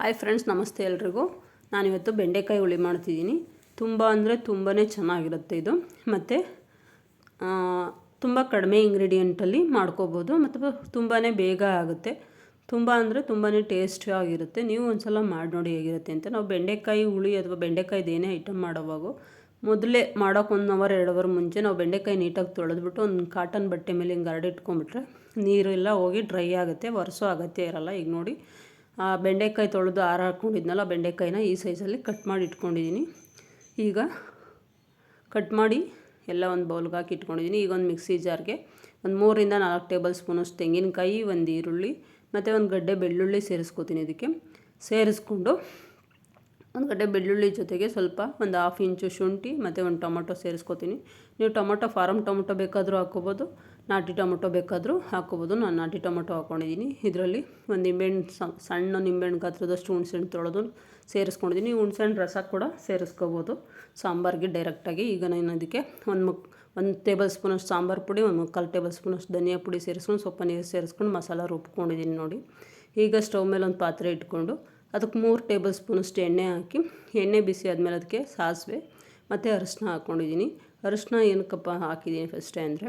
Hi friends ನಮಸ್ತೆ ಎಲ್ರಿಗೂ. ನಾನಿವತ್ತು ಬೆಂಡೆಕಾಯಿ ಹುಳಿ ಮಾಡ್ತಿದ್ದೀನಿ. ತುಂಬ ಅಂದರೆ ತುಂಬಾ ಚೆನ್ನಾಗಿರುತ್ತೆ ಇದು. ಮತ್ತು ತುಂಬ ಕಡಿಮೆ ಇಂಗ್ರೀಡಿಯೆಂಟಲ್ಲಿ ಮಾಡ್ಕೋಬೋದು. ಮತ್ತು ತುಂಬಾ ಬೇಗ ಆಗುತ್ತೆ. ತುಂಬ ಅಂದರೆ ತುಂಬಾ ಟೇಸ್ಟಿಯಾಗಿರುತ್ತೆ ನೀವು ಒಂದು ಸಲ ಮಾಡಿ ನೋಡಿ ಹೇಗಿರುತ್ತೆ ಅಂತ. ನಾವು ಬೆಂಡೆಕಾಯಿ ಹುಳಿ ಅಥವಾ ಬೆಂಡೆಕಾಯ್ದು ಏನೇ ಐಟಮ್ ಮಾಡೋವಾಗ, ಮೊದಲೇ ಮಾಡೋಕೆ ಒಂದು ಅವರ್ ಎರಡು ಅವರ್ ಮುಂಚೆ ನಾವು ಬೆಂಡೆಕಾಯಿ ನೀಟಾಗಿ ತೊಳೆದ್ಬಿಟ್ಟು ಒಂದು ಕಾಟನ್ ಬಟ್ಟೆ ಮೇಲೆ ಹಿಂಗೆ ನೀರು ನೀರೆಲ್ಲ ಹೋಗಿ ಡ್ರೈ ಆಗುತ್ತೆ. ಒರೆಸೋ ಅಗತ್ಯ ಇರಲ್ಲ. ಈಗ ನೋಡಿ ಆ ಬೆಂಡೆಕಾಯಿ ತೊಳೆದು ಆರ ಹಾಕ್ಕೊಂಡಿದ್ನಲ್ಲ ಬೆಂಡೆಕಾಯಿನ ಈ ಸೈಜಲ್ಲಿ ಕಟ್ ಮಾಡಿ ಇಟ್ಕೊಂಡಿದ್ದೀನಿ ಈಗ ಕಟ್ ಮಾಡಿ ಎಲ್ಲ ಒಂದು ಬೌಲ್ಗೆ ಹಾಕಿ ಇಟ್ಕೊಂಡಿದ್ದೀನಿ ಈಗ ಒಂದು ಮಿಕ್ಸಿ ಜಾರ್ಗೆ ಒಂದು ಮೂರಿಂದ ನಾಲ್ಕು ಟೇಬಲ್ ಸ್ಪೂನಷ್ಟು ತೆಂಗಿನಕಾಯಿ, ಒಂದು ಈರುಳ್ಳಿ, ಮತ್ತು ಒಂದು ಗಡ್ಡೆ ಬೆಳ್ಳುಳ್ಳಿ ಸೇರಿಸ್ಕೊತೀನಿ ಇದಕ್ಕೆ. ಸೇರಿಸ್ಕೊಂಡು ಒಂದು ಗಡ್ಡೆ ಬೆಳ್ಳುಳ್ಳಿ ಜೊತೆಗೆ ಸ್ವಲ್ಪ ಒಂದು ಹಾಫ್ ಇಂಚು ಶುಂಠಿ ಮತ್ತು ಒಂದು ಟೊಮೊಟೊ ಸೇರಿಸ್ಕೊತೀನಿ. ನೀವು ಟೊಮೊಟೊ ಫಾರಮ್ ಟೊಮೊಟೊ ಬೇಕಾದರೂ ಹಾಕ್ಕೋಬೋದು, ನಾಟಿ ಟೊಮೊಟೊ ಬೇಕಾದರೂ ಹಾಕ್ಕೋಬೋದು. ನಾನು ನಾಟಿ ಟೊಮೊಟೊ ಹಾಕ್ಕೊಂಡಿದ್ದೀನಿ ಇದರಲ್ಲಿ ಒಂದು ನಿಂಬೆಹಣ್ಣು ಸಣ್ಣ ನಿಂಬೆಹಣ್ಣು ಗಾತ್ರದಷ್ಟು ಹುಣ್ಸೆಹಣ್ಣು ತೊಳೆದು ಸೇರಿಸ್ಕೊಂಡಿದ್ದೀನಿ. ಹುಣ್ಸೆಹಣ್ಣು ರಸ ಕೂಡ ಸೇರಿಸ್ಕೋಬೋದು. ಸಾಂಬಾರಿಗೆ ಡೈರೆಕ್ಟಾಗಿ ಈಗ ನಾನು ಅದಕ್ಕೆ ಒಂದು ಮುಕ್, ಒಂದು ಟೇಬಲ್ ಸ್ಪೂನಷ್ಟು ಸಾಂಬಾರು ಪುಡಿ, ಒಂದು ಮುಕ್ಕಾಲು ಟೇಬಲ್ ಸ್ಪೂನಷ್ಟು ಧನಿಯಾ ಪುಡಿ ಸೇರಿಸ್ಕೊಂಡು ಸ್ವಲ್ಪ ನೀರು ಸೇರಿಸ್ಕೊಂಡು ಮಸಾಲ ರುಬ್ಕೊಂಡಿದ್ದೀನಿ ನೋಡಿ. ಈಗ ಸ್ಟವ್ ಮೇಲೆ ಒಂದು ಪಾತ್ರೆ ಇಟ್ಕೊಂಡು ಅದಕ್ಕೆ ಮೂರು ಟೇಬಲ್ ಸ್ಪೂನಷ್ಟು ಎಣ್ಣೆ ಹಾಕಿ, ಎಣ್ಣೆ ಬಿಸಿ ಆದಮೇಲೆ ಅದಕ್ಕೆ ಸಾಸಿವೆ ಮತ್ತು ಅರಿಶಿನ ಹಾಕ್ಕೊಂಡಿದ್ದೀನಿ ಅರಿಶಿನ ಏನಕ್ಕಪ್ಪ ಹಾಕಿದ್ದೀನಿ ಫಸ್ಟೇ ಅಂದರೆ,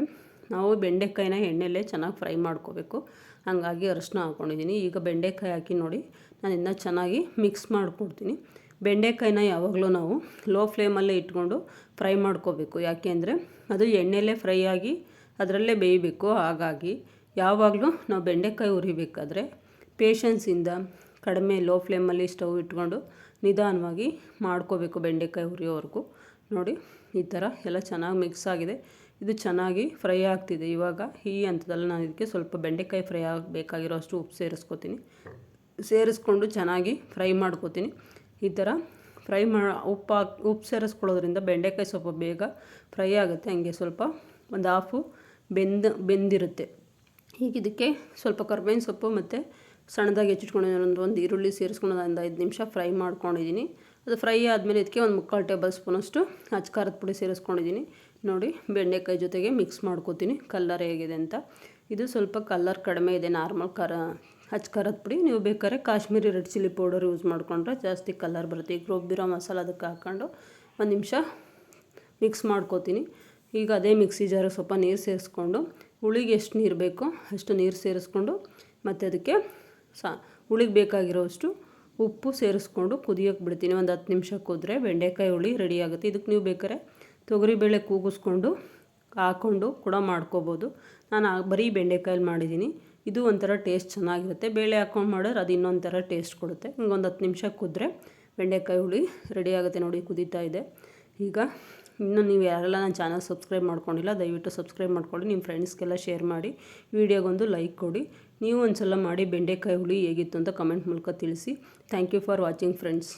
ನಾವು ಬೆಂಡೆಕಾಯಿನ ಎಣ್ಣೆಲ್ಲೇ ಚೆನ್ನಾಗಿ ಫ್ರೈ ಮಾಡ್ಕೋಬೇಕು. ಹಾಗಾಗಿ ಅರಿಶಿನ ಹಾಕ್ಕೊಂಡಿದ್ದೀನಿ ಈಗ ಬೆಂಡೆಕಾಯಿ ಹಾಕಿ ನೋಡಿ, ನಾನು ಇದನ್ನ ಚೆನ್ನಾಗಿ ಮಿಕ್ಸ್ ಮಾಡಿಕೊಡ್ತೀನಿ. ಬೆಂಡೆಕಾಯಿನ ಯಾವಾಗಲೂ ನಾವು ಲೋ ಫ್ಲೇಮಲ್ಲೇ ಇಟ್ಕೊಂಡು ಫ್ರೈ ಮಾಡ್ಕೋಬೇಕು. ಯಾಕೆ ಅಂದರೆ, ಅದು ಎಣ್ಣೆಲ್ಲೇ ಫ್ರೈ ಆಗಿ ಅದರಲ್ಲೇ ಬೇಯಬೇಕು. ಹಾಗಾಗಿ ಯಾವಾಗಲೂ ನಾವು ಬೆಂಡೆಕಾಯಿ ಉರಿಬೇಕಾದ್ರೆ ಪೇಷನ್ಸಿಂದ ಕಡಿಮೆ ಲೋ ಫ್ಲೇಮಲ್ಲಿ ಸ್ಟವ್ ಇಟ್ಕೊಂಡು ನಿಧಾನವಾಗಿ ಮಾಡ್ಕೋಬೇಕು ಬೆಂಡೆಕಾಯಿ ಹುರಿಯೋವರೆಗೂ. ನೋಡಿ, ಈ ಥರ ಎಲ್ಲ ಚೆನ್ನಾಗಿ ಮಿಕ್ಸ್ ಆಗಿದೆ. ಇದು ಚೆನ್ನಾಗಿ ಫ್ರೈ ಆಗ್ತಿದೆ. ಇವಾಗ ಈ ಹಂತದಲ್ಲಿ ನಾನು ಇದಕ್ಕೆ ಸ್ವಲ್ಪ ಬೆಂಡೆಕಾಯಿ ಫ್ರೈ ಆಗಬೇಕಾಗಿರೋ ಅಷ್ಟು ಉಪ್ಪು ಸೇರಿಸ್ಕೊತೀನಿ. ಸೇರಿಸ್ಕೊಂಡು ಚೆನ್ನಾಗಿ ಫ್ರೈ ಮಾಡ್ಕೋತೀನಿ. ಈ ಥರ ಫ್ರೈ ಮಾ, ಉಪ್ಪು ಉಪ್ಪು ಸೇರಿಸ್ಕೊಳ್ಳೋದ್ರಿಂದ ಬೆಂಡೆಕಾಯಿ ಸ್ವಲ್ಪ ಬೇಗ ಫ್ರೈ ಆಗುತ್ತೆ. ಹಂಗೆ ಸ್ವಲ್ಪ ಒಂದು ಹಾಫು ಬೆಂದ, ಬೆಂದಿರುತ್ತೆ. ಈಗ ಇದಕ್ಕೆ ಸ್ವಲ್ಪ ಕರ್ಬೇವಿನ ಸೊಪ್ಪು ಮತ್ತು ಸಣ್ಣದಾಗಿ ಹೆಚ್ಚಿಟ್ಕೊಂಡಿದ್ದೀನಿ ಒಂದು ಒಂದು ಈರುಳ್ಳಿ ಸೇರಿಸ್ಕೊಂಡು ಒಂದು ಐದು ನಿಮಿಷ ಫ್ರೈ ಮಾಡ್ಕೊಂಡಿದ್ದೀನಿ. ಅದು ಫ್ರೈ ಆದಮೇಲೆ ಇದಕ್ಕೆ ಒಂದು ಮುಕ್ಕಾಲು ಟೇಬಲ್ ಸ್ಪೂನಷ್ಟು ಅಚ್ಚ ಖಾರದ ಪುಡಿ ಸೇರಿಸ್ಕೊಂಡಿದ್ದೀನಿ. ನೋಡಿ, ಬೆಂಡೆಕಾಯಿ ಜೊತೆಗೆ ಮಿಕ್ಸ್ ಮಾಡ್ಕೋತೀನಿ. ಕಲ್ಲರ್ ಹೇಗಿದೆ ಅಂತ. ಇದು ಸ್ವಲ್ಪ ಕಲ್ಲರ್ ಕಡಿಮೆ ಇದೆ, ನಾರ್ಮಲ್ ಖಾರ ಖಾರದ ಪುಡಿ. ನೀವು ಬೇಕಾದ್ರೆ Kashmiri red chilli powder use ಮಾಡಿಕೊಂಡ್ರೆ ಜಾಸ್ತಿ ಕಲ್ಲರ್ ಬರುತ್ತೆ. ಈಗ ರುಬ್ಬಿರೋ ಮಸಾಲ ಅದಕ್ಕೆ ಹಾಕ್ಕೊಂಡು ಒಂದು ನಿಮಿಷ ಮಿಕ್ಸ್ ಮಾಡ್ಕೋತೀನಿ. ಈಗ ಅದೇ ಮಿಕ್ಸಿ ಜಾರ ಸ್ವಲ್ಪ ನೀರು ಸೇರಿಸ್ಕೊಂಡು, ಹುಳಿಗೆ ಎಷ್ಟು ನೀರು ಬೇಕೋ ಅಷ್ಟು ನೀರು ಸೇರಿಸ್ಕೊಂಡು ಮತ್ತು ಅದಕ್ಕೆ ಸಾ ಹುಳಿಗೆ ಬೇಕಾಗಿರೋಷ್ಟು ಉಪ್ಪು ಸೇರಿಸ್ಕೊಂಡು ಕುದಿಯೋಕೆ ಬಿಡ್ತೀನಿ. ಒಂದು ಹತ್ತು ನಿಮಿಷ ಕುದ್ರೆ ಬೆಂಡೆಕಾಯಿ ಹುಳಿ ರೆಡಿ ಆಗುತ್ತೆ. ಇದಕ್ಕೆ ನೀವು ಬೇಕಾದ್ರೆ ತೊಗರಿಬೇಳೆ ಕೂಗಿಸ್ಕೊಂಡು ಹಾಕ್ಕೊಂಡು ಕೂಡ ಮಾಡ್ಕೋಬೋದು. ನಾನು ಬರೀ ಬೆಂಡೆಕಾಯಲ್ಲಿ ಮಾಡಿದ್ದೀನಿ ಇದು ಒಂಥರ ಟೇಸ್ಟ್ ಚೆನ್ನಾಗಿರುತ್ತೆ. ಬೇಳೆ ಹಾಕ್ಕೊಂಡು ಮಾಡಿದ್ರೆ ಅದು ಇನ್ನೊಂಥರ ಥರ ಟೇಸ್ಟ್ ಕೊಡುತ್ತೆ ಹಿಂಗೊಂದು ಹತ್ತು ನಿಮಿಷ ಕುದ್ರೆ ಬೆಂಡೆಕಾಯಿ ಹುಳಿ ರೆಡಿ ಆಗುತ್ತೆ ನೋಡಿ, ಕುದೀತಾ ಇದೆ. ಈಗ ಇನ್ನು ನೀವು ಯಾರೆಲ್ಲ ನನ್ನ ಚಾನಲ್ ಸಬ್ಸ್ಕ್ರೈಬ್ ಮಾಡ್ಕೊಂಡಿಲ್ಲ, ದಯವಿಟ್ಟು ಸಬ್ಸ್ಕ್ರೈಬ್ ಮಾಡ್ಕೊಂಡು ನಿಮ್ಮ ಫ್ರೆಂಡ್ಸ್ಗೆಲ್ಲ ಶೇರ್ ಮಾಡಿ, ವಿಡಿಯೋಗೊಂದು ಲೈಕ್ ಕೊಡಿ. ನೀವು ಒಂದು ಸಲ ಮಾಡಿ ಬೆಂಡೆಕಾಯಿ ಹುಳಿ ಹೇಗಿತ್ತು ಅಂತ ಕಮೆಂಟ್ ಮೂಲಕ ತಿಳಿಸಿ. Thank you for watching, friends.